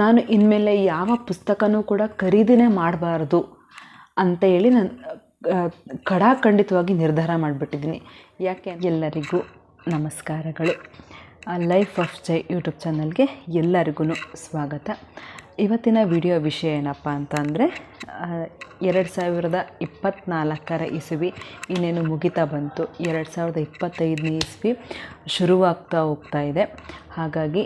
ನಾನು ಇನ್ಮೇಲೆ ಯಾವ ಪುಸ್ತಕನೂ ಕೂಡ ಖರೀದಿನೇ ಮಾಡಬಾರ್ದು ಅಂತ ಹೇಳಿ ನಾನು ಖಡಾಖಂಡಿತವಾಗಿ ನಿರ್ಧಾರ ಮಾಡಿಬಿಟ್ಟಿದ್ದೀನಿ. ಯಾಕೆ ಎಲ್ಲರಿಗೂ ನಮಸ್ಕಾರಗಳು. ಲೈಫ್ ಆಫ್ ಜೈ ಯೂಟ್ಯೂಬ್ ಚಾನಲ್ಗೆ ಎಲ್ಲರಿಗೂ ಸ್ವಾಗತ. ಇವತ್ತಿನ ವಿಡಿಯೋ ವಿಷಯ ಏನಪ್ಪ ಅಂತ ಅಂದರೆ ಎರಡು ಸಾವಿರದ ಇಪ್ಪತ್ತ್ನಾಲ್ಕರ ಇಸವಿ, ಇನ್ನೇನು ಮುಗಿತಾ ಬಂತು. ಎರಡು ಸಾವಿರದ ಇಪ್ಪತ್ತೈದನೇ ಇಸ್ವಿ ಶುರುವಾಗ್ತಾ ಹೋಗ್ತಾ ಇದೆ. ಹಾಗಾಗಿ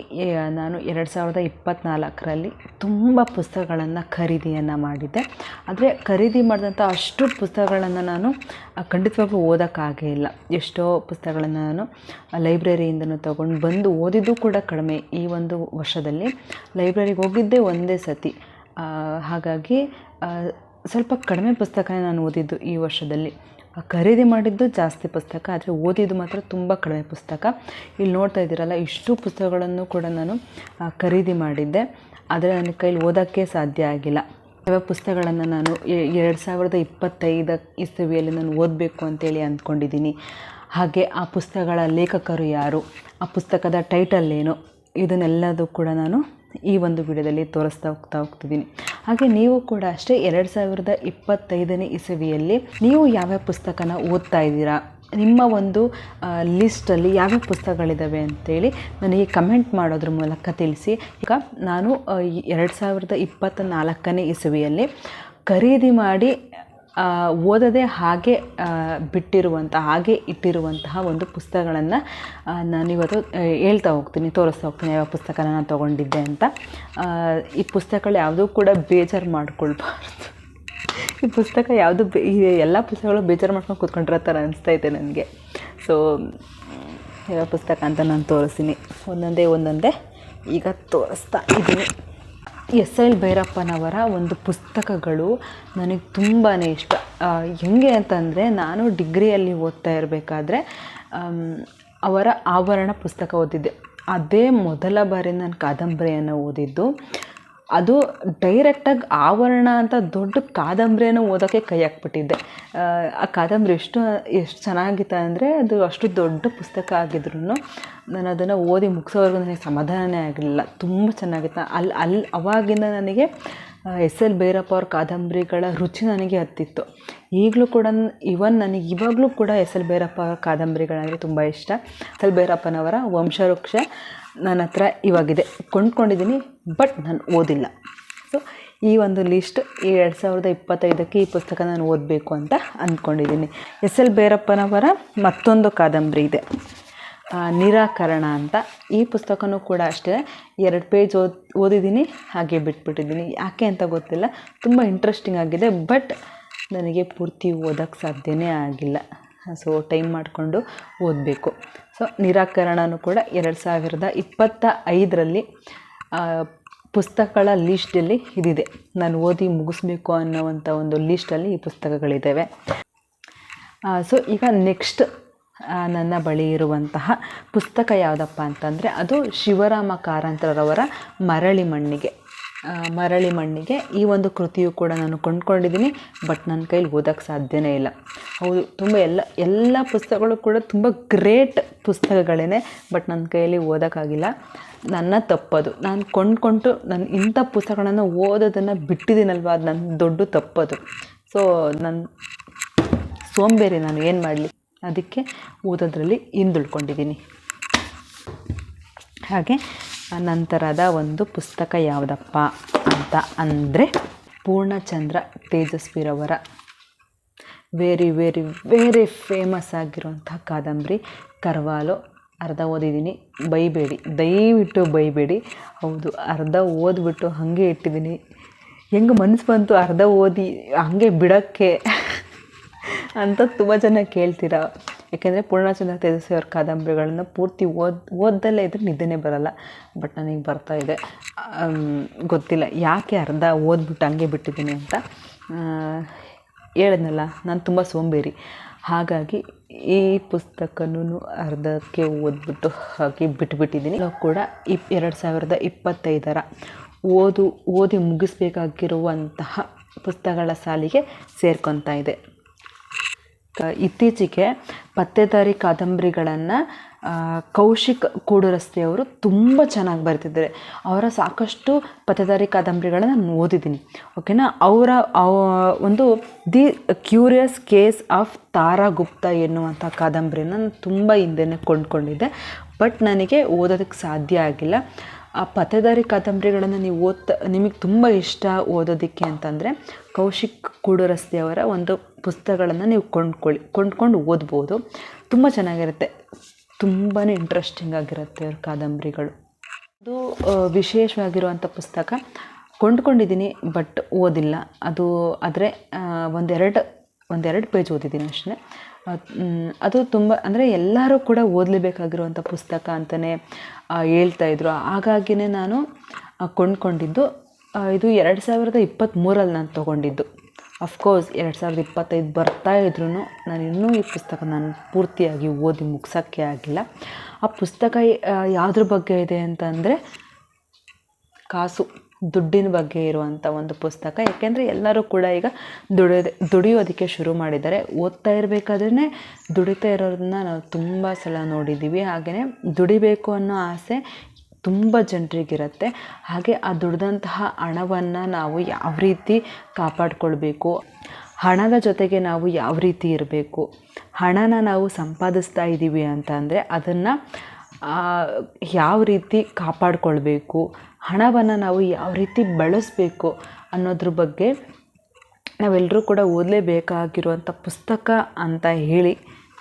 ನಾನು ಎರಡು ಸಾವಿರದ ಇಪ್ಪತ್ತ್ನಾಲ್ಕರಲ್ಲಿ ತುಂಬ ಪುಸ್ತಕಗಳನ್ನು ಖರೀದಿಯನ್ನು ಮಾಡಿದ್ದೆ. ಆದರೆ ಖರೀದಿ ಮಾಡಿದಂಥ ಅಷ್ಟು ಪುಸ್ತಕಗಳನ್ನು ನಾನು ಖಂಡಿತವಾಗೂ ಓದೋಕ್ಕಾಗೇ ಇಲ್ಲ. ಎಷ್ಟೋ ಪುಸ್ತಕಗಳನ್ನು ನಾನು ಲೈಬ್ರರಿಯಿಂದನೂ ತೊಗೊಂಡು ಬಂದು ಓದಿದ್ದು ಕೂಡ ಕಡಿಮೆ. ಈ ಒಂದು ವರ್ಷದಲ್ಲಿ ಲೈಬ್ರರಿಗೆ ಹೋಗಿದ್ದೇ ಒಂದೇ ಸತಿ. ಹಾಗಾಗಿ ಸ್ವಲ್ಪ ಕಡಿಮೆ ಪುಸ್ತಕನೇ ನಾನು ಓದಿದ್ದು ಈ ವರ್ಷದಲ್ಲಿ. ಖರೀದಿ ಮಾಡಿದ್ದು ಜಾಸ್ತಿ ಪುಸ್ತಕ, ಆದರೆ ಓದಿದ್ದು ಮಾತ್ರ ತುಂಬ ಕಡಿಮೆ ಪುಸ್ತಕ. ಇಲ್ಲಿ ನೋಡ್ತಾ ಇದ್ದೀರಲ್ಲ, ಇಷ್ಟು ಪುಸ್ತಕಗಳನ್ನು ಕೂಡ ನಾನು ಖರೀದಿ ಮಾಡಿದ್ದೆ. ಆದರೆ ನನ್ನ ಕೈಲಿ ಓದೋಕ್ಕೆ ಸಾಧ್ಯ ಆಗಿಲ್ಲ. ಯಾವ ಪುಸ್ತಕಗಳನ್ನು ನಾನು ಎರಡು ಸಾವಿರದ ಇಪ್ಪತ್ತೈದ ಇಸವಿಯಲ್ಲಿ ನಾನು ಓದಬೇಕು ಅಂತೇಳಿ ಅಂದ್ಕೊಂಡಿದ್ದೀನಿ. ಹಾಗೆ ಆ ಪುಸ್ತಕಗಳ ಲೇಖಕರು ಯಾರು, ಆ ಪುಸ್ತಕದ ಟೈಟಲ್ ಏನು, ಇದನ್ನೆಲ್ಲದೂ ಕೂಡ ನಾನು ಈ ಒಂದು ವಿಡಿಯೋದಲ್ಲಿ ತೋರಿಸ್ತಾ ಹೋಗ್ತಾ ಹೋಗ್ತಿದ್ದೀನಿ. ಹಾಗೆ ನೀವು ಕೂಡ ಅಷ್ಟೇ ಎರಡು ಸಾವಿರದ ಇಪ್ಪತ್ತೈದನೇ ಇಸವಿಯಲ್ಲಿ ನೀವು ಯಾವ್ಯಾವ ಪುಸ್ತಕನ ಓದ್ತಾ ಇದ್ದೀರಾ? ನಿಮ್ಮ ಒಂದು ಲಿಸ್ಟಲ್ಲಿ ಯಾವ್ಯಾವ ಪುಸ್ತಕಗಳಿದ್ದಾವೆ ಅಂತೇಳಿ ನನಗೆ ಕಮೆಂಟ್ ಮಾಡೋದ್ರ ಮೂಲಕ ತಿಳಿಸಿ. ಈಗ ನಾನು ಎರಡು ಸಾವಿರದ ಇಪ್ಪತ್ತ ನಾಲ್ಕನೇ ಇಸವಿಯಲ್ಲಿ ಖರೀದಿ ಮಾಡಿ ಓದದೆ ಹಾಗೆ ಬಿಟ್ಟಿರುವಂತಹ ಹಾಗೆ ಇಟ್ಟಿರುವಂತಹ ಒಂದು ಪುಸ್ತಕಗಳನ್ನು ನಾನಿವತ್ತು ಹೇಳ್ತಾ ಹೋಗ್ತೀನಿ, ತೋರಿಸ್ತಾ ಹೋಗ್ತೀನಿ ಯಾವ ಪುಸ್ತಕನ ನಾನು ತೊಗೊಂಡಿದ್ದೆ ಅಂತ. ಈ ಪುಸ್ತಕಗಳು ಯಾವುದೂ ಕೂಡ ಬೇಜಾರು ಮಾಡ್ಕೊಳ್ಬಾರ್ದು. ಈ ಪುಸ್ತಕ ಯಾವುದು ಬೇ ಎಲ್ಲ ಪುಸ್ತಕಗಳು ಬೇಜಾರು ಮಾಡ್ಕೊಂಡು ಕೂತ್ಕೊಂಡಿರೋ ಥರ ಇದೆ ನನಗೆ. ಸೊ ಯಾವ ಪುಸ್ತಕ ಅಂತ ನಾನು ತೋರಿಸ್ತೀನಿ. ಒಂದೊಂದೇ ಒಂದೊಂದೇ ಈಗ ತೋರಿಸ್ತಾ ಇದ್ದೀನಿ. ಎಸ್ ಎಲ್ ಭೈರಪ್ಪನವರ ಒಂದು ಪುಸ್ತಕಗಳು ನನಗೆ ತುಂಬಾ ಇಷ್ಟ. ಹೆಂಗೆ ಅಂತಂದರೆ ನಾನು ಡಿಗ್ರಿಯಲ್ಲಿ ಓದ್ತಾ ಇರಬೇಕಾದ್ರೆ ಅವರ ಆವರಣ ಪುಸ್ತಕ ಓದಿದ್ದೆ. ಅದೇ ಮೊದಲ ಬಾರಿ ನಾನು ಕಾದಂಬರಿಯನ್ನು ಓದಿದ್ದು. ಅದು ಡೈರೆಕ್ಟಾಗಿ ಆವರಣ ಅಂತ ದೊಡ್ಡ ಕಾದಂಬರಿಯನ್ನು ಓದೋಕ್ಕೆ ಕೈ ಹಾಕ್ಬಿಟ್ಟಿದ್ದೆ. ಆ, ಕಾದಂಬರಿ ಎಷ್ಟು ಎಷ್ಟು ಚೆನ್ನಾಗಿತ್ತು ಅಂದರೆ ಅದು ಅಷ್ಟು ದೊಡ್ಡ ಪುಸ್ತಕ ಆಗಿದ್ರು ನಾನು ಅದನ್ನು ಓದಿ ಮುಗಿಸೋವರೆಗೂ ನನಗೆ ಸಮಾಧಾನನೇ ಆಗಲಿಲ್ಲ ತುಂಬ ಚೆನ್ನಾಗಿತ್ತು. ಅಲ್ಲಿ ಅಲ್ಲಿ ಅವಾಗಿಂದ ನನಗೆ ಎಸ್ ಎಲ್ ಭೈರಪ್ಪ ಅವ್ರ ಕಾದಂಬರಿಗಳ ರುಚಿ ನನಗೆ ಹತ್ತಿತ್ತು. ಈಗಲೂ ಕೂಡ ಇವನ್ ನನಗೆ ಇವಾಗಲೂ ಕೂಡ ಎಸ್ ಎಲ್ ಭೈರಪ್ಪ ಅವರ ಕಾದಂಬರಿಗಳಂದರೆ ತುಂಬ ಇಷ್ಟ. ಎಸ್ ಎಲ್ ಭೈರಪ್ಪನವರ ವಂಶವೃಕ್ಷ ನನ್ನ ಹತ್ರ ಇವಾಗಿದೆ. ಕೊಂಡ್ಕೊಂಡಿದ್ದೀನಿ ಬಟ್ ನಾನು ಓದಿಲ್ಲ. ಸೊ ಈ ಒಂದು ಲಿಸ್ಟ್ ಈ ಎರಡು ಸಾವಿರದ ಇಪ್ಪತ್ತೈದಕ್ಕೆ ಈ ಪುಸ್ತಕ ನಾನು ಓದಬೇಕು ಅಂತ ಅಂದ್ಕೊಂಡಿದ್ದೀನಿ ಎಸ್ ಎಲ್ ಭೈರಪ್ಪನವರ ಮತ್ತೊಂದು ಕಾದಂಬರಿ ಇದೆ. ನಿರಾಕರಣ ಅಂತ. ಈ ಪುಸ್ತಕನೂ ಕೂಡ ಅಷ್ಟೇ. ಎರಡು ಪೇಜ್ ಓದ್, ಓದಿದ್ದೀನಿ, ಹಾಗೆ ಬಿಟ್ಬಿಟ್ಟಿದ್ದೀನಿ. ಯಾಕೆ ಅಂತ ಗೊತ್ತಿಲ್ಲ. ತುಂಬ ಇಂಟ್ರೆಸ್ಟಿಂಗ್ ಆಗಿದೆ ಬಟ್ ನನಗೆ ಪೂರ್ತಿ ಓದೋಕ್ಕೆ ಸಾಧ್ಯನೇ ಆಗಿಲ್ಲ. ಸೊ ಟೈಮ್ ಮಾಡಿಕೊಂಡು ಓದಬೇಕು. ಸೊ ನಿರಾಕರಣನೂ ಕೂಡ ಎರಡು ಸಾವಿರದ ಇಪ್ಪತ್ತ ಐದರಲ್ಲಿ ಪುಸ್ತಕಗಳ ಲೀಸ್ಟಲ್ಲಿ ಇದಿದೆ. ನಾನು ಓದಿ ಮುಗಿಸ್ಬೇಕು ಅನ್ನೋವಂಥ ಒಂದು ಲೀಸ್ಟಲ್ಲಿ ಈ ಪುಸ್ತಕಗಳಿದ್ದಾವೆ ಸೊ ಈಗ ನೆಕ್ಸ್ಟ್ ನನ್ನ ಬಳಿ ಇರುವಂತಹ ಪುಸ್ತಕ ಯಾವುದಪ್ಪ ಅಂತಂದರೆ, ಅದು ಶಿವರಾಮ ಕಾರಂತರವರ ಮರಳಿ ಮಣ್ಣಿಗೆ. ಮರಳಿ ಮಣ್ಣಿಗೆ ಈ ಒಂದು ಕೃತಿಯು ಕೂಡ ನಾನು ಕೊಂಡ್ಕೊಂಡಿದ್ದೀನಿ ಬಟ್ ನನ್ನ ಕೈಲಿ ಓದೋಕ್ಕೆ ಸಾಧ್ಯನೇ ಇಲ್ಲ. ಹೌದು, ತುಂಬ ಎಲ್ಲ ಎಲ್ಲ ಪುಸ್ತಕಗಳು ಕೂಡ ತುಂಬ ಗ್ರೇಟ್ ಪುಸ್ತಕಗಳೇ ಬಟ್ ನನ್ನ ಕೈಯಲ್ಲಿ ಓದೋಕ್ಕಾಗಿಲ್ಲ ನನ್ನ ತಪ್ಪದು. ನಾನು ಕೊಂಡ್ಕೊಂಡು ನಾನು ಇಂಥ ಪುಸ್ತಕಗಳನ್ನು ಓದೋದನ್ನು ಬಿಟ್ಟಿದ್ದೀನಲ್ವ, ಅದು ನನ್ನ ದೊಡ್ಡ ತಪ್ಪದು. ಸೊ ನನ್ನ ಸೋಂಬೇರಿ ನಾನು ಏನು ಮಾಡಲಿ? ಅದಕ್ಕೆ ಓದೋದ್ರಲ್ಲಿ ಹಿಂದುಳ್ಕೊಂಡಿದ್ದೀನಿ. ಹಾಗೆ ನಂತರದ ಒಂದು ಪುಸ್ತಕ ಯಾವುದಪ್ಪ ಅಂತ ಅಂದರೆ ಪೂರ್ಣಚಂದ್ರ ತೇಜಸ್ವಿರವರ ವೆರಿ ವೆರಿ ವೆರಿ ಫೇಮಸ್ ಆಗಿರುವಂಥ ಕಾದಂಬರಿ ಕರ್ವಾಲು ಅರ್ಧ ಓದಿದ್ದೀನಿ, ಬೈಬೇಡಿ, ದಯವಿಟ್ಟು ಬೈಬೇಡಿ. ಹೌದು, ಅರ್ಧ ಓದ್ಬಿಟ್ಟು ಹಾಗೆ ಇಟ್ಟಿದ್ದೀನಿ. ಹೆಂಗೆ ಮನಸ್ಸು ಬಂತು ಅರ್ಧ ಓದಿ ಹಾಗೆ ಬಿಡೋಕ್ಕೆ ಅಂತ ತುಂಬ ಜನ ಕೇಳ್ತೀರಾ? ಯಾಕೆಂದರೆ ಪೂರ್ಣಚಂದ್ರ ತೇಜಸ್ವಿ ಅವ್ರ ಕಾದಂಬರಿಗಳನ್ನು ಪೂರ್ತಿ ಓದ್, ಓದ್ದಲ್ಲೇ ಇದ್ರೆ ನಿದ್ದೆನೇ ಬರಲ್ಲ. ಬಟ್ ನನಗೆ ಬರ್ತಾ ಇದೆ. ಗೊತ್ತಿಲ್ಲ. ಯಾಕೆ ಅರ್ಧ ಓದ್ಬಿಟ್ಟು ಹಂಗೆ ಬಿಟ್ಟಿದ್ದೀನಿ ಅಂತ ಹೇಳಿದ್ನಲ್ಲ, ನಾನು ತುಂಬ ಸೋಂಬೇರಿ. ಹಾಗಾಗಿ ಈ ಪುಸ್ತಕನೂ ಅರ್ಧಕ್ಕೆ ಓದ್ಬಿಟ್ಟು ಹಾಗೆ ಬಿಟ್ಬಿಟ್ಟಿದ್ದೀನಿ. ಕೂಡ ಇಪ್, ಎರಡು ಸಾವಿರದ ಇಪ್ಪತ್ತೈದರ ಓದು, ಓದಿ ಮುಗಿಸ್ಬೇಕಾಗಿರುವಂತಹ ಪುಸ್ತಕಗಳ ಸಾಲಿಗೆ ಸೇರ್ಕೊತಾ ಇದೆ. ಇತ್ತೀಚೆಗೆ ಪತ್ತೆದಾರಿ ಕಾದಂಬರಿಗಳನ್ನು ಕೌಶಿಕ್ ಕೂಡುರಸ್ತೆಯವರು ತುಂಬ ಚೆನ್ನಾಗಿ ಬರ್ತಿದ್ದಾರೆ. ಅವರ ಸಾಕಷ್ಟು ಪತ್ತೇದಾರಿ ಕಾದಂಬರಿಗಳನ್ನು ನಾನು ಓದಿದ್ದೀನಿ. ಓಕೆನಾ? ಅವರ ಒಂದು the curious case of Tara Gupta ಎನ್ನುವಂಥ ಕಾದಂಬರಿನ ನಾನು ತುಂಬ ಹಿಂದೆನೇ ಕೊಂಡ್ಕೊಂಡಿದ್ದೆ. ಬಟ್ ನನಗೆ ಓದೋದಕ್ಕೆ ಸಾಧ್ಯ ಆಗಿಲ್ಲ. ಆ ಪತ್ತೇದಾರಿ ಕಾದಂಬರಿಗಳನ್ನು ನೀವು ಓದ್ತಾ, ನಿಮಗೆ ತುಂಬ ಇಷ್ಟ ಓದೋದಕ್ಕೆ ಅಂತಂದರೆ ಕೌಶಿಕ್ ಕೂಡುರಸ್ತೆಯವರ ಒಂದು ಪುಸ್ತಕಗಳನ್ನು ನೀವು ಕೊಂಡ್ಕೊಳ್ಳಿ, ಕೊಂಡ್ಕೊಂಡು ಓದ್ಬೋದು. ತುಂಬ ಚೆನ್ನಾಗಿರುತ್ತೆ. ತುಂಬಾ ಇಂಟ್ರೆಸ್ಟಿಂಗ್ ಆಗಿರುತ್ತೆ ಅವ್ರ ಕಾದಂಬರಿಗಳು. ಅದು ವಿಶೇಷವಾಗಿರುವಂಥ ಪುಸ್ತಕ ಕೊಂಡ್ಕೊಂಡಿದ್ದೀನಿ, ಬಟ್ ಓದಿಲ್ಲ. ಅದು ಆದರೆ ಒಂದೆರಡು ಒಂದೆರಡು ಪೇಜ್ ಓದಿದ್ದೀನಿ ಅಷ್ಟೇ. ಅದು ತುಂಬ, ಅಂದರೆ ಎಲ್ಲರೂ ಕೂಡ ಓದಲೇಬೇಕಾಗಿರುವಂಥ ಪುಸ್ತಕ ಅಂತಲೇ ಹೇಳ್ತಾ ಇದ್ರು. ಹಾಗಾಗಿನೇ ನಾನು ಕೊಂಡ್ಕೊಂಡಿದ್ದು ಇದು ಎರಡು ಸಾವಿರದ ಇಪ್ಪತ್ತ್ಮೂರಲ್ಲಿ ನಾನು ತೊಗೊಂಡಿದ್ದು. ಅಫ್ಕೋರ್ಸ್ ಎರಡು ಸಾವಿರದ ಇಪ್ಪತ್ತೈದು ಬರ್ತಾ ಇದ್ರೂ ನಾನು ಇನ್ನೂ ಈ ಪುಸ್ತಕ ನಾನು ಪೂರ್ತಿಯಾಗಿ ಓದಿ ಮುಗ್ಸೋಕ್ಕೆ ಆಗಿಲ್ಲ. ಆ ಪುಸ್ತಕ ಯಾವುದ್ರ ಬಗ್ಗೆ ಇದೆ ಅಂತಂದರೆ, ಕಾಸು, ದುಡ್ಡಿನ ಬಗ್ಗೆ ಇರುವಂಥ ಒಂದು ಪುಸ್ತಕ. ಯಾಕೆಂದರೆ ಎಲ್ಲರೂ ಕೂಡ ಈಗ ದುಡಿಯೋದೇ ದುಡಿಯೋದಕ್ಕೆ ಶುರು ಮಾಡಿದ್ದಾರೆ. ಓದ್ತಾ ಇರಬೇಕಾದ್ರೇ ದುಡಿತಾ ಇರೋದನ್ನ ನಾವು ತುಂಬ ಸಲ ನೋಡಿದ್ದೀವಿ ಹಾಗೆಯೇ ದುಡಿಬೇಕು ಅನ್ನೋ ಆಸೆ ತುಂಬ ಜನರಿಗಿರತ್ತೆ. ಹಾಗೆ ಆ ದುಡಿದಂತಹ ಹಣವನ್ನು ನಾವು ಯಾವ ರೀತಿ ಕಾಪಾಡಿಕೊಳ್ಬೇಕು? ಹಣದ ಜೊತೆಗೆ ನಾವು ಯಾವ ರೀತಿ ಇರಬೇಕು? ಹಣನ ನಾವು ಸಂಪಾದಿಸ್ತಾ ಇದ್ದೀವಿ ಅಂತಂದರೆ ಅದನ್ನು ಯಾವ ರೀತಿ ಕಾಪಾಡಿಕೊಳ್ಬೇಕು? ಹಣವನ್ನು ನಾವು ಯಾವ ರೀತಿ ಬಳಸಬೇಕು ಅನ್ನೋದ್ರ ಬಗ್ಗೆ ನಾವೆಲ್ಲರೂ ಕೂಡ ಓದಲೇಬೇಕಾಗಿರುವಂಥ ಪುಸ್ತಕ ಅಂತ ಹೇಳಿ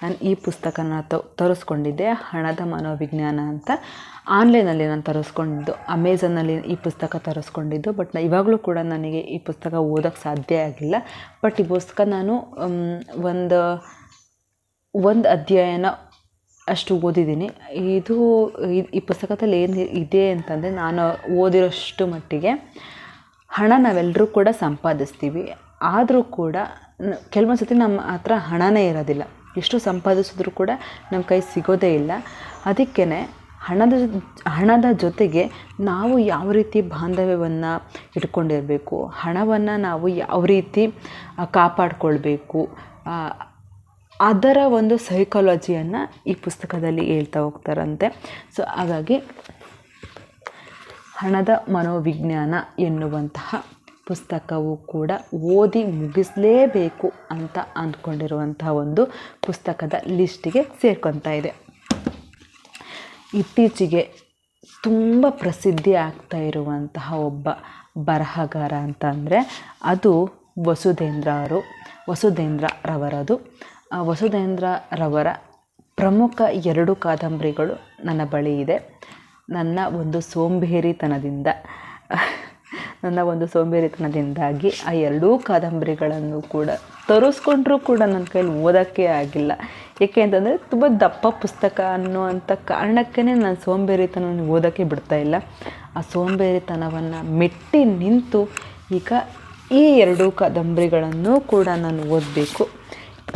ನಾನು ಈ ಪುಸ್ತಕನ ತರಿಸ್ಕೊಂಡಿದ್ದೆ, ಹಣದ ಮನೋವಿಜ್ಞಾನ ಅಂತ. ಆನ್ಲೈನಲ್ಲಿ ನಾನು ತರಿಸ್ಕೊಂಡಿದ್ದು ಅಮೆಝಾನಲ್ಲಿ ಈ ಪುಸ್ತಕ ತರಿಸ್ಕೊಂಡಿದ್ದು, ಬಟ್ ಇವಾಗಲೂ ಕೂಡ ನನಗೆ ಈ ಪುಸ್ತಕ ಓದೋಕ್ಕೆ ಸಾಧ್ಯ ಆಗಿಲ್ಲ. ಬಟ್ ಈ ಪುಸ್ತಕ ನಾನು ಒಂದು ಒಂದು ಅಧ್ಯಾಯನ ಅಷ್ಟು ಓದಿದ್ದೀನಿ. ಇದು ಈ- ಪುಸ್ತಕದಲ್ಲಿ ಏನು ಇದೆ ಅಂತಂದರೆ, ನಾನು ಓದಿರೋಷ್ಟು ಮಟ್ಟಿಗೆ ಹಣ ನಾವೆಲ್ಲರೂ ಕೂಡ ಸಂಪಾದಿಸ್ತೀವಿ. ಆದರೂ ಕೂಡ ಕೆಲವೊಂದು ಸತಿ ನಮ್ಮ ಹತ್ರ ಹಣನೇ ಇರೋದಿಲ್ಲ. ಎಷ್ಟು ಸಂಪಾದಿಸಿದ್ರೂ ಕೂಡ ನಮ್ಮ ಕೈ ಸಿಗೋದೇ ಇಲ್ಲ. ಅದಕ್ಕೇ ಹಣದ ಹಣದ ಜೊತೆಗೆ ನಾವು ಯಾವ ರೀತಿ ಬಾಂಧವ್ಯವನ್ನು ಇಟ್ಕೊಂಡಿರಬೇಕು, ಹಣವನ್ನು ನಾವು ಯಾವ ರೀತಿ ಕಾಪಾಡಿಕೊಳ್ಬೇಕು ಅದರ ಒಂದು ಸೈಕಾಲಜಿಯನ್ನು ಈ ಪುಸ್ತಕದಲ್ಲಿ ಹೇಳ್ತಾ ಹೋಗ್ತಾರಂತೆ. ಸೊ ಹಾಗಾಗಿ ಹಣದ ಮನೋವಿಜ್ಞಾನ ಎನ್ನುವಂತಹ ಪುಸ್ತಕವು ಕೂಡ ಓದಿ ಮುಗಿಸಲೇಬೇಕು ಅಂತ ಅಂದ್ಕೊಂಡಿರುವಂಥ ಒಂದು ಪುಸ್ತಕದ ಲಿಸ್ಟಿಗೆ ಸೇರ್ಕೊತಾ ಇದೆ. ಇತ್ತೀಚೆಗೆ ತುಂಬ ಪ್ರಸಿದ್ಧಿ ಆಗ್ತಾ ಇರುವಂತಹ ಒಬ್ಬ ಬರಹಗಾರ ಅಂತಂದರೆ ಅದು ವಸುಧೇಂದ್ರ ಅವರು, ವಸುಧೇಂದ್ರ ರವರದು. ವಸುಧೇಂದ್ರ ರವರ ಪ್ರಮುಖ ಎರಡು ಕಾದಂಬರಿಗಳು ನನ್ನ ಬಳಿ ಇದೆ. ನನ್ನ ಒಂದು ಸೋಂಬೇರಿತನದಿಂದ ನನ್ನ ಒಂದು ಸೋಂಬೇರಿತನದಿಂದಾಗಿ ಆ ಎರಡೂ ಕಾದಂಬರಿಗಳನ್ನು ಕೂಡ ತರಿಸ್ಕೊಂಡ್ರೂ ಕೂಡ ನನ್ನ ಕೈಲಿ ಓದೋಕ್ಕೆ ಆಗಿಲ್ಲ. ಏಕೆ ಅಂತಂದರೆ ತುಂಬ ದಪ್ಪ ಪುಸ್ತಕ ಅನ್ನುವಂಥ ಕಾರಣಕ್ಕೇ ನಾನು ಸೋಂಬೇರಿತನವನ್ನು ಓದೋಕ್ಕೆ ಬಿಡ್ತಾ ಇಲ್ಲ. ಆ ಸೋಂಬೇರಿತನವನ್ನು ಮೆಟ್ಟಿ ನಿಂತು ಈಗ ಈ ಎರಡೂ ಕಾದಂಬರಿಗಳನ್ನು ಕೂಡ ನಾನು ಓದಬೇಕು.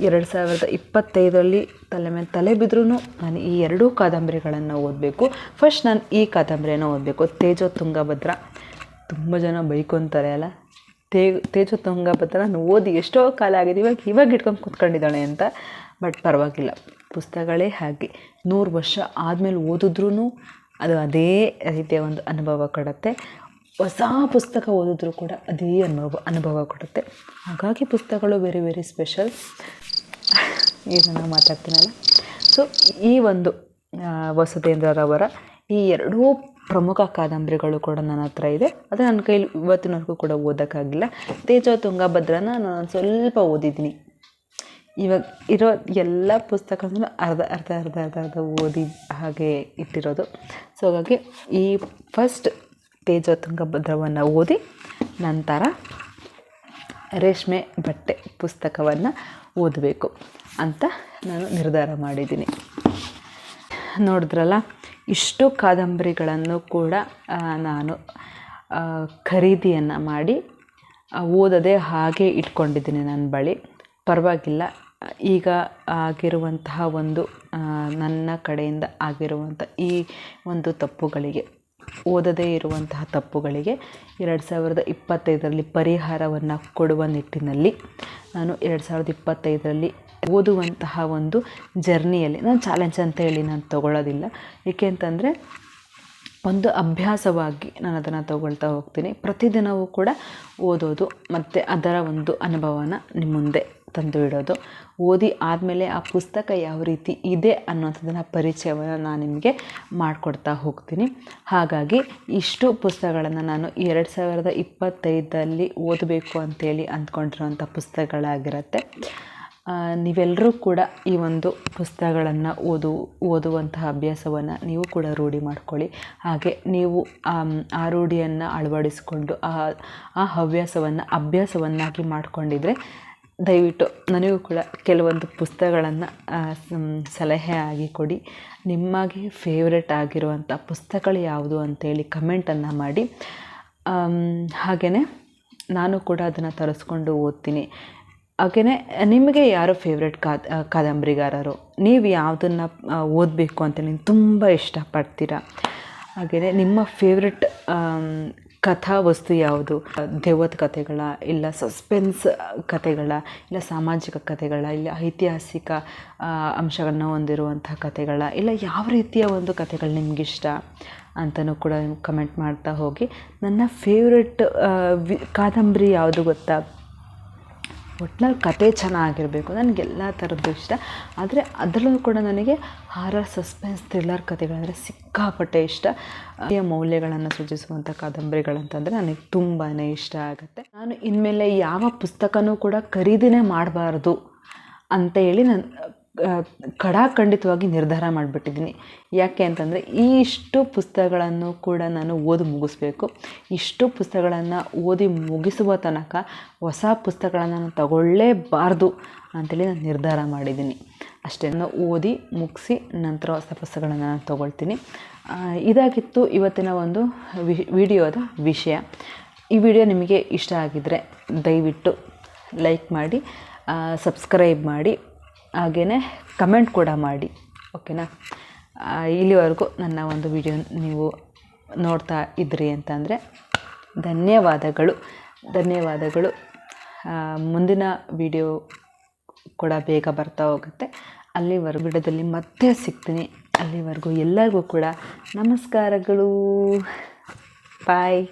ಎರಡು ಸಾವಿರದ ಇಪ್ಪತ್ತೈದರಲ್ಲಿ ತಲೆ ಮೇಲೆ ತಲೆ ಬಿದ್ರೂ ನಾನು ಈ ಎರಡೂ ಕಾದಂಬರಿಗಳನ್ನು ಓದಬೇಕು. ಫಸ್ಟ್ ನಾನು ಈ ಕಾದಂಬರಿಯನ್ನು ಓದಬೇಕು. ತೇಜೋ ತುಂಗಭದ್ರ ತುಂಬ ಜನ ಬೈಕೊಂತಾರೆ ಅಲ್ಲ? ತೇ ತುಂಗ ಪತ್ರ ನಾನು ಓದಿ ಎಷ್ಟೋ ಕಾಲ ಆಗಿದೆ, ಇವಾಗ ಇವಾಗ ಇಟ್ಕೊಂಡು ಕೂತ್ಕೊಂಡಿದ್ದಾಳೆ ಅಂತ, ಬಟ್ ಪರವಾಗಿಲ್ಲ. ಪುಸ್ತಕಗಳೇ ಹಾಗೆ. ನೂರು ವರ್ಷ ಆದಮೇಲೆ ಓದಿದ್ರೂ ಅದು ಅದೇ ರೀತಿಯ ಒಂದು ಅನುಭವ ಕೊಡುತ್ತೆ. ಹೊಸ ಪುಸ್ತಕ ಓದಿದ್ರೂ ಕೂಡ ಅದೇ ಅನುಭವ ಅನುಭವ ಕೊಡುತ್ತೆ. ಹಾಗಾಗಿ ಪುಸ್ತಕಗಳು ವೆರಿ ವೆರಿ ಸ್ಪೆಷಲ್ ಈಗ ನಾನು ಮಾತಾಡ್ತೀನಲ್ಲ? ಸೊ ಈ ಒಂದು ವಸುಧೇಂದ್ರರವರ ಈ ಎರಡೂ ಪ್ರಮುಖ ಕಾದಂಬರಿಗಳು ಕೂಡ ನನ್ನ ಹತ್ರ ಇದೆ. ಅದು ನನ್ನ ಕೈಲಿ ಇವತ್ತಿನವರೆಗೂ ಕೂಡ ಓದೋಕ್ಕಾಗಿಲ್ಲ. ತೇಜೋ ತುಂಗಭದ್ರನ ನಾನು ಸ್ವಲ್ಪ ಓದಿದ್ದೀನಿ. ಇವಾಗ ಇರೋ ಎಲ್ಲ ಪುಸ್ತಕನೂ ಅರ್ಧ ಅರ್ಧ ಅರ್ಧ ಅರ್ಧ ಅರ್ಧ ಓದಿ ಹಾಗೆ ಇಟ್ಟಿರೋದು. ಸೊ ಹಾಗಾಗಿ ಈ ಫಸ್ಟ್ ತೇಜೋ ತುಂಗಭದ್ರವನ್ನು ಓದಿ, ನಂತರ ರೇಷ್ಮೆ ಬಟ್ಟೆ ಪುಸ್ತಕವನ್ನು ಓದಬೇಕು ಅಂತ ನಾನು ನಿರ್ಧಾರ ಮಾಡಿದ್ದೀನಿ. ನೋಡಿದ್ರಲ್ಲ? ಇಷ್ಟು ಕಾದಂಬರಿಗಳನ್ನು ಕೂಡ ನಾನು ಖರೀದಿಯನ್ನು ಮಾಡಿ ಓದದೆ ಹಾಗೆ ಇಟ್ಕೊಂಡಿದ್ದೀನಿ ನನ್ನ ಬಳಿ. ಪರವಾಗಿಲ್ಲ. ಈಗ ಆಗಿರುವಂತಹ ಒಂದು ನನ್ನ ಕಡೆಯಿಂದ ಆಗಿರುವಂಥ ಈ ಒಂದು ತಪ್ಪುಗಳಿಗೆ, ಓದದೇ ಇರುವಂತಹ ತಪ್ಪುಗಳಿಗೆ ಎರಡು ಸಾವಿರದ ಇಪ್ಪತ್ತೈದರಲ್ಲಿ ಪರಿಹಾರವನ್ನು ಕೊಡುವ ನಿಟ್ಟಿನಲ್ಲಿ ನಾನು ಎರಡು ಸಾವಿರದ ಇಪ್ಪತ್ತೈದರಲ್ಲಿ ಓದುವಂತಹ ಒಂದು ಜರ್ನಿಯಲ್ಲಿ. ನಾನು ಚಾಲೆಂಜ್ ಅಂತ ಹೇಳಿ ನಾನು ತೊಗೊಳ್ಳೋದಿಲ್ಲ. ಏಕೆ ಅಂತಂದರೆ ಒಂದು ಅಭ್ಯಾಸವಾಗಿ ನಾನು ಅದನ್ನು ತಗೊಳ್ತಾ ಹೋಗ್ತೀನಿ. ಪ್ರತಿದಿನವೂ ಕೂಡ ಓದೋದು ಮತ್ತು ಅದರ ಒಂದು ಅನುಭವನ ನಿಮ್ಮ ಮುಂದೆ ತಂದು ಇಡೋದು. ಓದಿ ಆದಮೇಲೆ ಆ ಪುಸ್ತಕ ಯಾವ ರೀತಿ ಇದೆ ಅನ್ನೋಂಥದ್ದನ್ನು ಪರಿಚಯವನ್ನು ನಾನು ನಿಮಗೆ ಮಾಡಿಕೊಡ್ತಾ ಹೋಗ್ತೀನಿ. ಹಾಗಾಗಿ ಇಷ್ಟು ಪುಸ್ತಕಗಳನ್ನು ನಾನು ಎರಡು ಸಾವಿರದ ಇಪ್ಪತ್ತೈದಲ್ಲಿ ಓದಬೇಕು ಅಂತೇಳಿ ಅಂದ್ಕೊಂಡಿರೋಂಥ ಪುಸ್ತಕಗಳಾಗಿರುತ್ತೆ. ನೀವೆಲ್ಲರೂ ಕೂಡ ಈ ಒಂದು ಪುಸ್ತಕಗಳನ್ನು ಓದು, ಓದುವಂತಹ ಅಭ್ಯಾಸವನ್ನು ನೀವು ಕೂಡ ರೂಢಿ ಮಾಡ್ಕೊಳ್ಳಿ. ಹಾಗೆ ನೀವು ಆ ರೂಢಿಯನ್ನು ಅಳವಡಿಸಿಕೊಂಡು ಆ ಆ ಹವ್ಯಾಸವನ್ನು, ಅಭ್ಯಾಸವನ್ನಾಗಿ ಮಾಡಿಕೊಂಡಿದ್ರೆ ದಯವಿಟ್ಟು ನನಗೂ ಕೂಡ ಕೆಲವೊಂದು ಪುಸ್ತಕಗಳನ್ನು ಸಲಹೆ ಆಗಿ ಕೊಡಿ. ನಿಮಗೆ ಫೇವ್ರೆಟ್ ಆಗಿರುವಂಥ ಪುಸ್ತಕಗಳು ಯಾವುದು ಅಂತೇಳಿ ಕಮೆಂಟನ್ನು ಮಾಡಿ. ಹಾಗೆಯೇ ನಾನು ಕೂಡ ಅದನ್ನು ತರಿಸ್ಕೊಂಡು ಓದ್ತೀನಿ. ಹಾಗೆಯೇ ನಿಮಗೆ ಯಾರು ಫೇವ್ರೆಟ್ ಕಾದ ಕಾದಂಬರಿಗಾರರು? ನೀವು ಯಾವುದನ್ನು ಓದಬೇಕು ಅಂತ ನೀವು ತುಂಬ ಇಷ್ಟಪಡ್ತೀರಾ? ಹಾಗೆಯೇ ನಿಮ್ಮ ಫೇವ್ರೆಟ್ ಕಥಾ ವಸ್ತು ಯಾವುದು? ದೆವ್ವದ ಕಥೆಗಳ, ಇಲ್ಲ ಸಸ್ಪೆನ್ಸ್ ಕಥೆಗಳ, ಇಲ್ಲ ಸಾಮಾಜಿಕ ಕಥೆಗಳ, ಇಲ್ಲ ಐತಿಹಾಸಿಕ ಅಂಶಗಳನ್ನ ಹೊಂದಿರುವಂಥ ಕಥೆಗಳ, ಇಲ್ಲ ಯಾವ ರೀತಿಯ ಒಂದು ಕಥೆಗಳು ನಿಮಗಿಷ್ಟ ಅಂತಲೂ ಕೂಡ ನೀವು ಕಮೆಂಟ್ ಮಾಡ್ತಾ ಹೋಗಿ. ನನ್ನ ಫೇವ್ರೆಟ್ ವಿ, ಕಾದಂಬರಿ ಯಾವುದು ಗೊತ್ತಾ? ಒಟ್ನಲ್ಲಿ ಕತೆ ಚೆನ್ನಾಗಿರಬೇಕು. ನನಗೆಲ್ಲ ಥರದ್ದು ಇಷ್ಟ. ಆದರೆ ಅದರಲ್ಲೂ ಕೂಡ ನನಗೆ ಹಾರರ್ ಸಸ್ಪೆನ್ಸ್ ಥ್ರಿಲ್ಲರ್ ಕಥೆಗಳಂದರೆ ಸಿಕ್ಕಾಪಟ್ಟೆ ಇಷ್ಟ. ಮೌಲ್ಯಗಳನ್ನು ಸೂಚಿಸುವಂಥ ಕಾದಂಬರಿಗಳಂತಂದರೆ ನನಗೆ ತುಂಬಾ ಇಷ್ಟ ಆಗುತ್ತೆ. ನಾನು ಇನ್ಮೇಲೆ ಯಾವ ಪುಸ್ತಕನೂ ಕೂಡ ಖರೀದಿನೇ ಮಾಡಬಾರ್ದು ಅಂತ ಹೇಳಿ ನಾನು ಖಡಾಖಂಡಿತವಾಗಿ ನಿರ್ಧಾರ ಮಾಡಿಬಿಟ್ಟಿದ್ದೀನಿ. ಯಾಕೆ ಅಂತಂದರೆ ಈ ಇಷ್ಟು ಪುಸ್ತಕಗಳನ್ನು ಕೂಡ ನಾನು ಓದಿ ಮುಗಿಸ್ಬೇಕು. ಇಷ್ಟು ಪುಸ್ತಕಗಳನ್ನು ಓದಿ ಮುಗಿಸುವ ತನಕ ಹೊಸ ಪುಸ್ತಕಗಳನ್ನು ನಾನು ತಗೊಳ್ಳೇಬಾರ್ದು ಅಂತೇಳಿ ನಾನು ನಿರ್ಧಾರ ಮಾಡಿದ್ದೀನಿ. ಅಷ್ಟೇ ನಾನು ಓದಿ ಮುಗಿಸಿ ನಂತರ ಹೊಸ ಪುಸ್ತಕಗಳನ್ನು ನಾನು ತೊಗೊಳ್ತೀನಿ. ಇದಾಗಿತ್ತು ಇವತ್ತಿನ ಒಂದು ವಿ, ವಿಡಿಯೋದ ವಿಷಯ. ಈ ವಿಡಿಯೋ ನಿಮಗೆ ಇಷ್ಟ ಆಗಿದ್ದರೆ ದಯವಿಟ್ಟು ಲೈಕ್ ಮಾಡಿ ಸಬ್ಸ್ಕ್ರೈಬ್ ಮಾಡಿ. ಹಾಗೆಯೇ ಕಮೆಂಟ್ ಕೂಡ ಮಾಡಿ ಓಕೆನಾ ಇಲ್ಲಿವರೆಗೂ ನನ್ನ ಒಂದು ವಿಡಿಯೋ ನೀವು ನೋಡ್ತಾ ಇದ್ರಿ ಅಂತಂದರೆ ಧನ್ಯವಾದಗಳು. ಧನ್ಯವಾದಗಳು. ಮುಂದಿನ ವಿಡಿಯೋ ಕೂಡ ಬೇಗ ಬರ್ತಾ ಹೋಗುತ್ತೆ. ಅಲ್ಲಿವರೆಗೂ ವಿಡಿಯೋದಲ್ಲಿ ಮತ್ತೆ ಸಿಗ್ತೀನಿ. ಅಲ್ಲಿವರೆಗೂ ಎಲ್ಲರಿಗೂ ಕೂಡ ನಮಸ್ಕಾರಗಳು. ಬಾಯ್